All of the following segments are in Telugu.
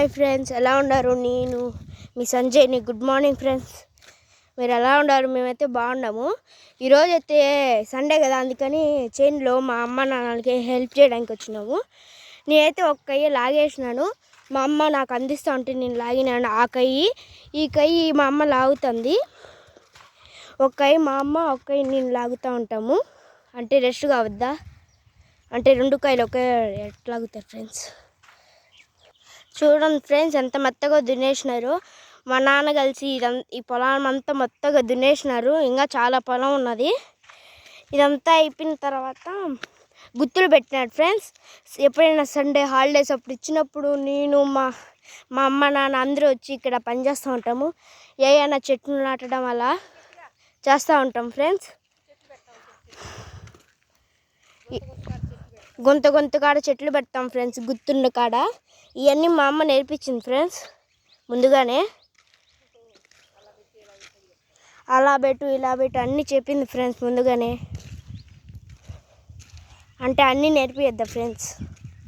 హాయ్ ఫ్రెండ్స్ ఎలా ఉన్నారు? నేను మీ సంజయ్ని. Good morning friends. మీరు ఎలా ఉన్నారు? మేమైతే బాగున్నాము. ఈరోజు అయితే సండే కదా అందుకని చైన్లో మా అమ్మ నాన్నలకి హెల్ప్ చేయడానికి వచ్చినాము. నేనైతే ఒక కయ్యి లాగేసినాను. మా అమ్మ నాకు అందిస్తూ ఉంటే నేను లాగినాను. ఆ కయ్యి ఈ కయ్యి మా అమ్మ లాగుతుంది. ఒక కయ్యి మా అమ్మ ఒక కయ్యి నేను లాగుతూ ఉంటాము. అంటే రెస్ట్ కావద్దా? అంటే రెండు కాయలు ఒకే ఎట్లా ఫ్రెండ్స్. చూడండి ఫ్రెండ్స్ ఎంత మెత్తగా దున్నేసినారు. మా నాన్న కలిసి ఇదంతా ఈ పొలం అంతా మొత్తగా దున్నేసినారు. ఇంకా చాలా పొలం ఉన్నది. ఇదంతా అయిపోయిన తర్వాత గుర్తులు పెట్టినాడు ఫ్రెండ్స్. ఎప్పుడైనా సండే హాలిడేస్ అప్పుడు ఇచ్చినప్పుడు నేను మా మా అమ్మ నాన్న అందరూ వచ్చి ఇక్కడ పనిచేస్తూ ఉంటాము. ఏమైనా చెట్లు నాటడం అలా చేస్తూ ఉంటాం ఫ్రెండ్స్. గొంత గొంత కాడ చెట్లు పెడతాం ఫ్రెండ్స్ గుర్తుండ కాడ. ఇవన్నీ మా అమ్మ నేర్పించింది ఫ్రెండ్స్ ముందుగానే. అలా పెట్టు ఇలా పెట్టు అన్నీ చెప్పింది ఫ్రెండ్స్ ముందుగానే. అంటే అన్నీ నేర్పియద్దా ఫ్రెండ్స్?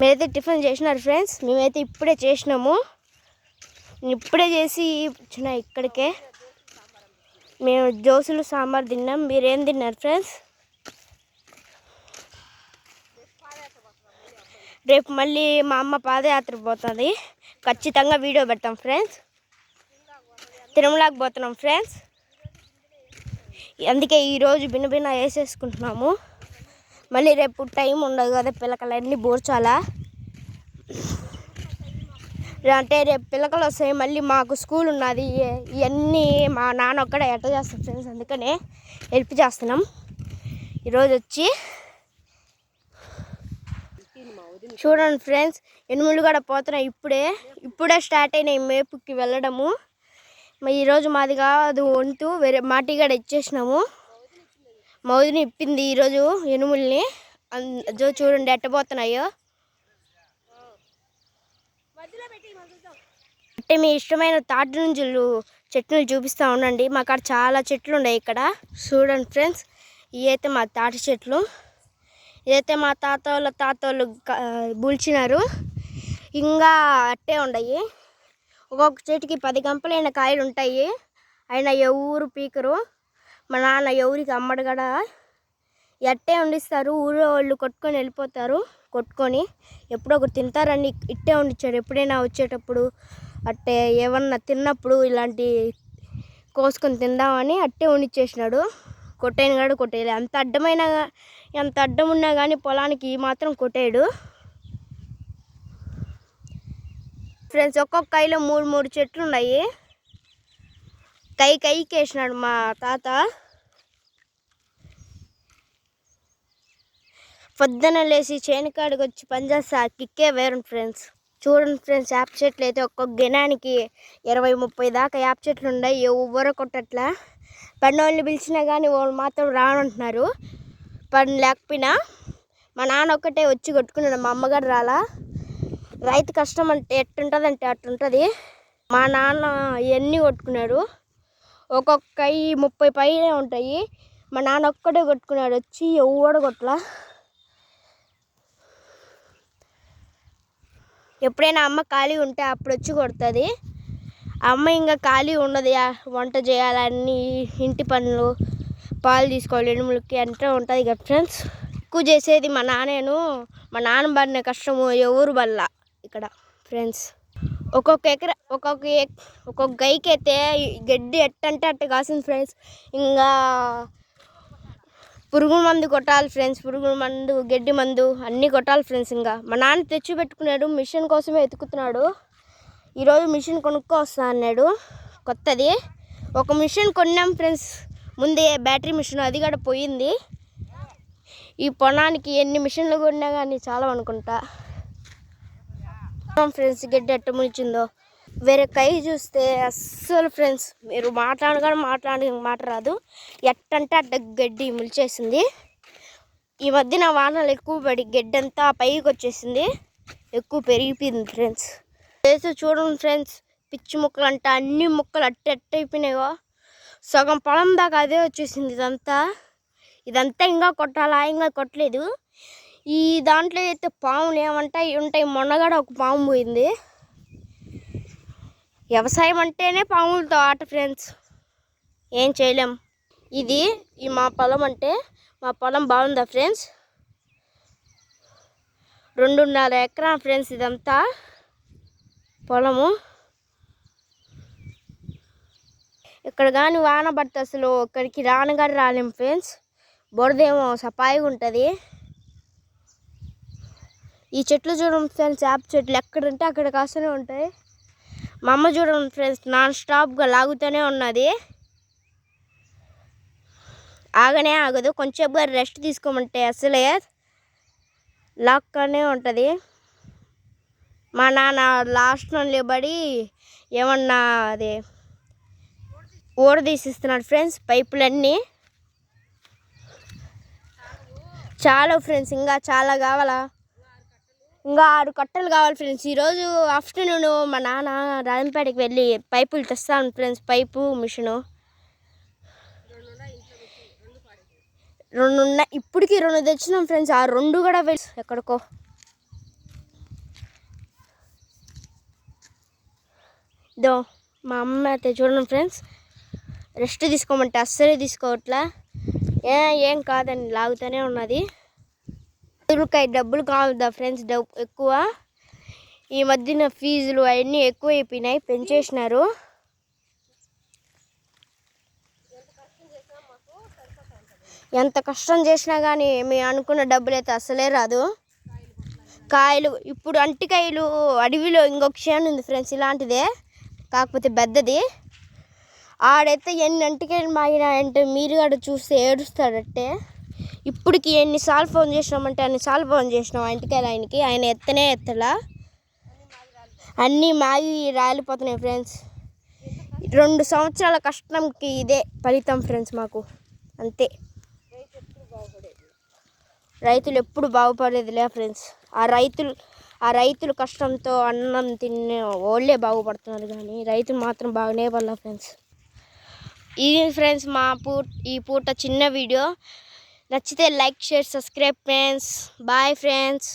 మీరైతే టిఫిన్ చేసినారు ఫ్రెండ్స్ మేమైతే ఇప్పుడే చేసినాము. ఇప్పుడే చేసి వచ్చిన ఇక్కడికే. మేము జోసులు సాంబార్ తిన్నాం. మీరేం తిన్నారు ఫ్రెండ్స్? రేపు మళ్ళీ మా అమ్మ పాదయాత్ర పోతుంది. ఖచ్చితంగా వీడియో పెడతాం ఫ్రెండ్స్. తిరుమలకి పోతున్నాం ఫ్రెండ్స్. అందుకే ఈరోజు భిన్న భిన్న వేసేసుకుంటున్నాము. మళ్ళీ రేపు టైం ఉండదు కదా పిల్లకలన్నీ బోర్చాలా అంటే రేపు పిల్లకలు వస్తాయి మళ్ళీ మాకు స్కూల్ ఉన్నది. ఇవన్నీ మా నాన్న ఒక్కడ ఎట్ట చేస్తాం ఫ్రెండ్స్ అందుకనే హెల్ప్ చేస్తున్నాం. ఈరోజు వచ్చి చూడండి ఫ్రెండ్స్ ఎనుములు కూడా పోతున్నాయి. ఇప్పుడే ఇప్పుడే స్టార్ట్ అయినాయి మేపుకి వెళ్ళడము. ఈరోజు మాది కాదు వంతు వేరే మాటిగాడ ఇచ్చేసినాము. మౌదిని ఇప్పింది ఈరోజు ఎనుముల్ని. జో చూడండి ఎట్టబోతున్నాయో అంటే మీ ఇష్టమైన తాటి నుంచి చెట్లు చూపిస్తూ ఉండండి. మాకు కాడ చాలా చెట్లు ఉన్నాయి ఇక్కడ. చూడండి ఫ్రెండ్స్ ఇవి అయితే మా తాటి చెట్లు. ఇదైతే మా తాత వాళ్ళ తాత వాళ్ళు బుల్చినారు. ఇంకా అట్టే ఉండయి. ఒక్కొక్క చెట్టుకి పది గంపలైన కాయలు ఉంటాయి. ఆయన ఎవరు పీకరు. మా నాన్న ఎవరికి అమ్మడు కూడా ఎట్టే వండిస్తారు. ఊళ్ళో వాళ్ళు కొట్టుకొని వెళ్ళిపోతారు. కొట్టుకొని ఎప్పుడో ఒకరు తింటారని ఇట్టే వండించాడు ఎప్పుడైనా వచ్చేటప్పుడు అట్టే ఏమన్నా తిన్నప్పుడు ఇలాంటి కోసుకొని తిందామని అట్టే వండిచ్చేసినాడు. కొట్టేయను కాడు కొట్టేయలే. అంత అడ్డమైన ఎంత అడ్డం ఉన్నా కానీ పొలానికి మాత్రం కొట్టేయడు ఫ్రెండ్స్ ఒక్కొక్క కైలో మూడు మూడు చెట్లు ఉన్నాయి. కై కైకి వేసినాడు మా తాత. పొద్దున లేచి చేనుకాడికి వచ్చి పనిచేస్తా కిక్కే వేరు ఫ్రెండ్స్ చూడండి ఫ్రెండ్స్ యాప్ చెట్లు అయితే ఒక్కొక్క గినానికి ఇరవై ముప్పై దాకా యాప్ చెట్లు ఉన్నాయి. ఎవరు కొట్టట్లా. పన్నోళ్ళని పిలిచినా కానీ వాళ్ళు మాత్రం రానంటున్నారు. పని లేకపోయినా మా నాన్న ఒక్కటే వచ్చి కొట్టుకున్నాడు. మా అమ్మగారు రాలా. రైతు కష్టం అంటే ఎట్టుంటుంది అంటే అట్టుంటుంది. మా నాన్న ఇవన్నీ కొట్టుకున్నాడు? ఒక్కొక్క ముప్పై పైనే ఉంటాయి. మా నాన్న ఒక్కటే కొట్టుకున్నాడు. వచ్చి ఎవడు కొట్టలా? ఎప్పుడైనా అమ్మ ఖాళీ ఉంటే అప్పుడు వచ్చి కొడుతుంది. అమ్మ ఇంకా ఖాళీ ఉండదు వంట చేయాలని ఇంటి పనులు పాలు తీసుకోవాలి ఎనుములకి అంటే ఉంటుంది కదా ఫ్రెండ్స్. ఎక్కువ చేసేది మా నాన్నేను మా నాన్న పడిన కష్టము ఎవరు వల్ల ఇక్కడ ఫ్రెండ్స్. ఒక్కొక్క ఎకర ఒక్కొక్క ఒక్కొక్క గైకి అయితే గడ్డి ఎట్టంటే అట్ట కాసింది ఫ్రెండ్స్. ఇంకా పురుగు మందు కొట్టాలి ఫ్రెండ్స్ పురుగు మందు గడ్డి మందు అన్నీ కొట్టాలి ఫ్రెండ్స్ ఇంకా. మా నాన్న తెచ్చి పెట్టుకున్నాడు మిషన్ కోసమే వెతుకుతున్నాడు. ఈరోజు మిషన్ కొనుక్కో వస్తా అన్నాడు. కొత్తది. ఒక మిషన్ కొన్నాం ఫ్రెండ్స్ ముందే బ్యాటరీ మిషన్ అది కూడా పోయింది. ఈ పొలానికి ఎన్ని మిషన్లు కొన్నా కానీ చాలా అనుకుంటా ఫ్రెండ్స్ గడ్డి ఎట్ట ములిచిందో వేరే కై చూస్తే అస్సలు ఫ్రెండ్స్ మీరు మాట్లాడగా మాట్లాడి మాట రాదు. ఎట్టంటే అడ్డ గడ్డి ములిచేసింది. ఈ మధ్యన వానలు ఎక్కువ పడి గడ్డి అంతా పైకి వచ్చేసింది. ఎక్కువ పెరిగిపోయింది ఫ్రెండ్స్ చేసి చూడండి ఫ్రెండ్స్ పిచ్చి ముక్కలు అంటే అన్ని ముక్కలు అట్ట అట్టయిపోయినాయో సగం పొలం దాకా అదే వచ్చేసింది ఇదంతా. ఇదంతా ఇంకా కొట్టాలా? ఇంకా కొట్టలేదు. ఈ దాంట్లో అయితే పాములు ఏమంటాయి ఉంటాయి. మొన్నగాడ ఒక పాము పోయింది. వ్యవసాయం అంటేనే పాములతో ఆట ఫ్రెండ్స్ ఏం చేయలేం. ఇది ఈ మా పొలం అంటే మా పొలం బాగుందా ఫ్రెండ్స్ రెండున్నర ఎకరా ఫ్రెండ్స్ ఇదంతా పొలము. ఇక్కడ కానీ వాన పడితే అసలు ఇక్కడికి రానగానే రాలేం ఫ్రెండ్స్ బురదేమో సపాయిగా ఉంటుంది. ఈ చెట్లు చూడండి ఫ్రెండ్స్ యాప్ చెట్లు ఎక్కడుంటే అక్కడ కాస్తూనే ఉంటాయి. మా అమ్మ చూడండి ఫ్రెండ్స్ నాన్ స్టాప్గా లాగుతూనే ఉన్నది. ఆగనే ఆగదు కొంచెంగా రెస్ట్ తీసుకోమంటే అసలే లాక్కనే ఉంటుంది. మా నాన్న లాస్ట్లో నిలబడి ఏమన్నా అది ఓడ తీసిస్తున్నాడు ఫ్రెండ్స్ పైపులన్నీ. చాలా ఫ్రెండ్స్ ఇంకా చాలా కావాలా? ఇంకా ఆరు కట్టలు కావాలి ఫ్రెండ్స్. ఈరోజు ఆఫ్టర్నూన్ మా నాన్న రాజంపేటకి వెళ్ళి పైపులు తెస్తాను ఫ్రెండ్స్. Pipe machine. రెండు ఉన్నాయి ఇప్పటికి రెండు తెచ్చినాం ఫ్రెండ్స్. ఆ రెండు కూడా వెళ్ళి ఎక్కడికో. ఇదో మా అమ్మ అయితే చూడండి ఫ్రెండ్స్. రెస్ట్ తీసుకోమంటే అస్సలే తీసుకోవట్లే. ఏ ఏం కాదని లాగుతూనే ఉన్నది. ఎదురుకాయ డబ్బులు కావద్దా ఫ్రెండ్స్? డబ్బు ఎక్కువ. ఈ మధ్యన ఫీజులు అవన్నీ ఎక్కువ అయిపోయినాయి పెంచేసినారు. ఎంత కష్టం చేసినా కానీ మేము అనుకున్న డబ్బులు అయితే అసలే రాదు. కాయలు ఇప్పుడు అంటికాయలు అడవిలో ఇంకొక షేన్ ఉంది ఫ్రెండ్స్ ఇలాంటిదే. కాకపోతే పెద్దది. ఆడైతే ఎన్ని అంటికాయలు మాగినాయంటే మీరు కూడా చూస్తే ఏడుస్తాడట్టే ఇప్పటికి ఎన్నిసార్లు ఫోన్ చేసినామంటే అన్నిసార్లు ఫోన్ చేసినాం ఆ ఆయనకి. ఆయన ఎత్తనే ఎత్తలా. అన్నీ మాగి రాలిపోతున్నాయి ఫ్రెండ్స్. రెండు సంవత్సరాల కష్టంకి ఇదే ఫలితం ఫ్రెండ్స్ మాకు. అంతే. రైతులు ఎప్పుడు బాగుపడేదిలే ఫ్రెండ్స్. ఆ రైతులు ఆ రైతులు కష్టంతో అన్నం తినే వాళ్ళే బాగుపడుతున్నారు కానీ రైతులు మాత్రం బాగానే పడలే ఫ్రెండ్స్. ఇది ఫ్రెండ్స్ మా పూ ఈ పూట చిన్న వీడియో. నచ్చితే like share subscribe friends. Bye friends.